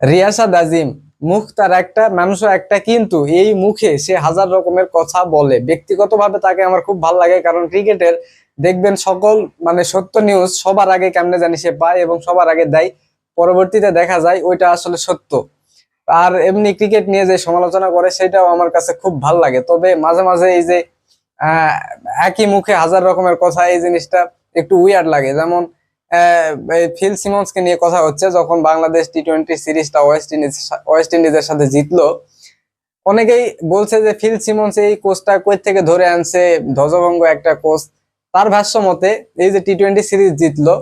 রিয়াসাদ আজিম মুখ তার একটা, মানুষও একটা, কিন্তু এই মুখে সে হাজার রকমের কথা বলে। ব্যক্তিগতভাবে তাকে আমার খুব ভালো লাগে, কারণ ক্রিকেটের দেখবেন সকল মানে সত্য নিউজ সবার আগে কেমনে জানি সে পায় এবং সবার আগে দেয়। পরবর্তীতে দেখা যায় ওইটা আসলে সত্য। আর এমনি ক্রিকেট নিয়ে যে সমালোচনা করে, সেটাও আমার কাছে খুব ভালো লাগে। তবে মাঝে মাঝে এই যে একই মুখে হাজার রকমের কথা, এই জিনিসটা একটু উইয়ার্ড লাগে। যেমন ফিল সিমন্সকে নিয়ে কথা হচ্ছে যখন বাংলাদেশ টি টোয়েন্টি সিরিজটা ওয়েস্ট ইন্ডিজ ওয়েস্ট ইন্ডিজের সাথে জিতলো। অনেকেই বলছে যে ফিল সিমন্স এই কোচটা কই থেকে ধরে আনছে, ধ্বজভঙ্গ একটা কোচ। তার ভাষ্য মতে এই যে টি টোয়েন্টি সিরিজ জিতলো,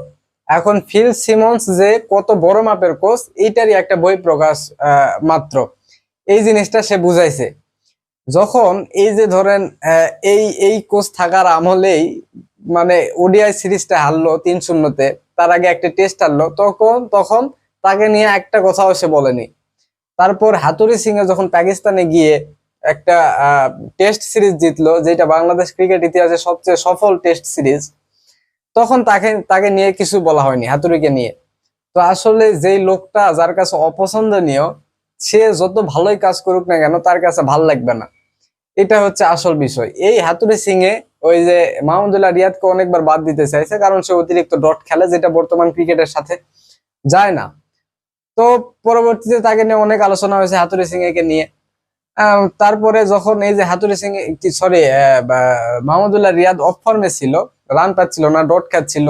এখন ফিল সিমন্স যে কত বড় মাপের কোচ, এইটারই একটা বই প্রকাশ মাত্র। এই জিনিসটা সে বুঝাইছে। যখন এই যে ধরেন এই এই কোচ থাকার আমলেই মানে ওডিআই সিরিজটা হারলো তিন শূন্যতে তার আগে একটা টেস্ট হারলো তখন তখন তাকে নিয়ে একটা কথাও সে বলেনি। তারপর হাতুরি সিং এ যখন পাকিস্তানে গিয়ে একটা টেস্ট সিরিজ জিতলো, যেটা বাংলাদেশ ক্রিকেট ইতিহাসে সবচেয়ে সফল টেস্ট সিরিজ তখন তাকে তাকে নিয়ে কিছু বলা হয়নি হাতুরিকে নিয়ে। তো আসলে যেই লোকটা যার কাছে অপছন্দনীয়, সে যত ভালোই কাজ করুক না কেন, তার কাছে ভালো লাগবে না। এটা হচ্ছে আসল বিষয়। এই হাতুরি সিং এ ওই যে মাহমুদুল্লাহ রিয়াদকে অনেকবার বাদ দিতে চাইছে, কারণ সে অতিরিক্ত ডট খেলে, যেটা বর্তমান ক্রিকেটের সাথে যায় না। তো পরবর্তীতে তাকে নিয়ে অনেক আলোচনা হয়েছে হাতুরি সিং একে নিয়ে তারপরে যখন এই যে হাতুরি সিং সরি মাহমুদুল্লাহ রিয়াদ অফ ফর্মে ছিল রান পাচ্ছিল না ডট খাচ্ছিল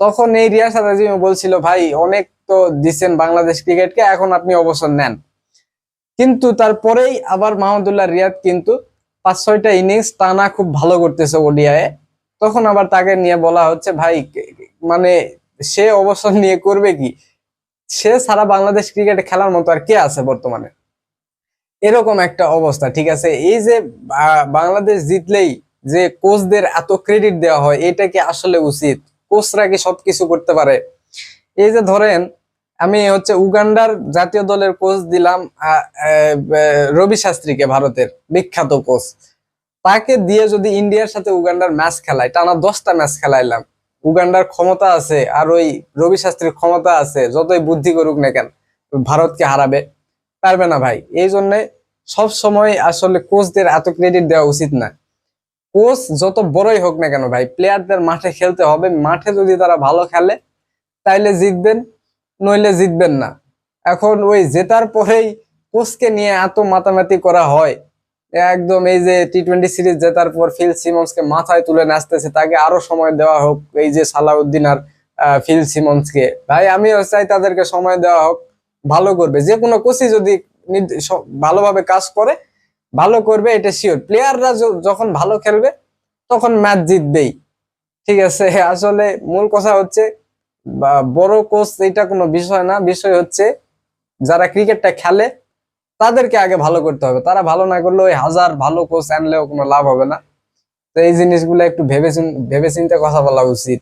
তখন এই রিয়াসাদ আজিম বলছিল, ভাই, অনেক তো দিচ্ছেন বাংলাদেশ ক্রিকেটকে, এখন আপনি অবসর নেন। কিন্তু তারপরেই আবার মাহমুদুল্লাহ রিয়াদ কিন্তু পাঁচ ছয়টা ইনিংস টানা খুব ভালো করতেছে ওডিআয়ে তখন আবার তাকে নিয়ে বলা হচ্ছে, ভাই মানে সে অবসর নিয়ে করবে কি? সে সারা বাংলাদেশ ক্রিকেটে খেলার মতো আর কে আছে বর্তমানে? এরকম একটা অবস্থা, ঠিক আছে? এই যে বাংলাদেশ জিতলেই যে কোচদের এত ক্রেডিট দেওয়া হয়, এটা কি আসলে উচিত? কোচরা কি সবকিছু করতে পারে? এই যে ধরেন আমি হচ্ছে উগান্ডার জাতীয় দলের কোচ দিলাম রবি শাস্ত্রীকে ভারতের বিখ্যাত কোচ তাকে দিয়ে যদি ইন্ডিয়ার সাথে উগান্ডার ম্যাচ খেলায়, টানা দশটা ম্যাচ খেলাইলাম। উগান্ডার ক্ষমতা আছে আর ওই রবি শাস্ত্রীর ক্ষমতা আছে, যতই বুদ্ধি করুক না কেন, ভারতকে হারাবে। পারবে না ভাই। এই জন্য সব সময় আসলে কোচদের এত ক্রেডিট দেওয়া উচিত না। কোচ যত বড়ই হোক না কেন ভাই প্লেয়ারদের মাঠে খেলতে হবে। মাঠে যদি তারা ভালো খেলে, তাইলে জিতবেন। নইলে জিতবেন না। এখন ওই জেতার পরেই কোচকে নিয়ে এত মাতামাতি করা হয়। একদম এই যে টি টোয়েন্টি সিরিজ জেতার পর ফিল সিমন্সকে মাথায় তুলে নাচতেছে তাকে আরও সময় দেওয়া হোক, এই যে সালাউদ্দিন আর ফিল সিমন্সকে। ভাই, আমিও চাই তাদেরকে সময় দেওয়া হোক। ভালো করবে। যে কোনো কোচই যদি ভালোভাবে কাজ করে, ভালো করবে, এটা শিওর প্লেয়াররা যখন ভালো খেলবে, তখন ম্যাচ জিতবেই। ঠিক আছে? আসলে মূল কথা হচ্ছে বা বড় কোচ এটা কোনো বিষয় না। বিষয় হচ্ছে যারা ক্রিকেটটা খেলে, তাদেরকে আগে ভালো করতে হবে। তারা ভালো না করলে ওই হাজার ভালো কোচ আনলেও কোনো লাভ হবে না। তো এই জিনিসগুলো একটু ভেবে ভেবে চিন্তে কথা বলা উচিত।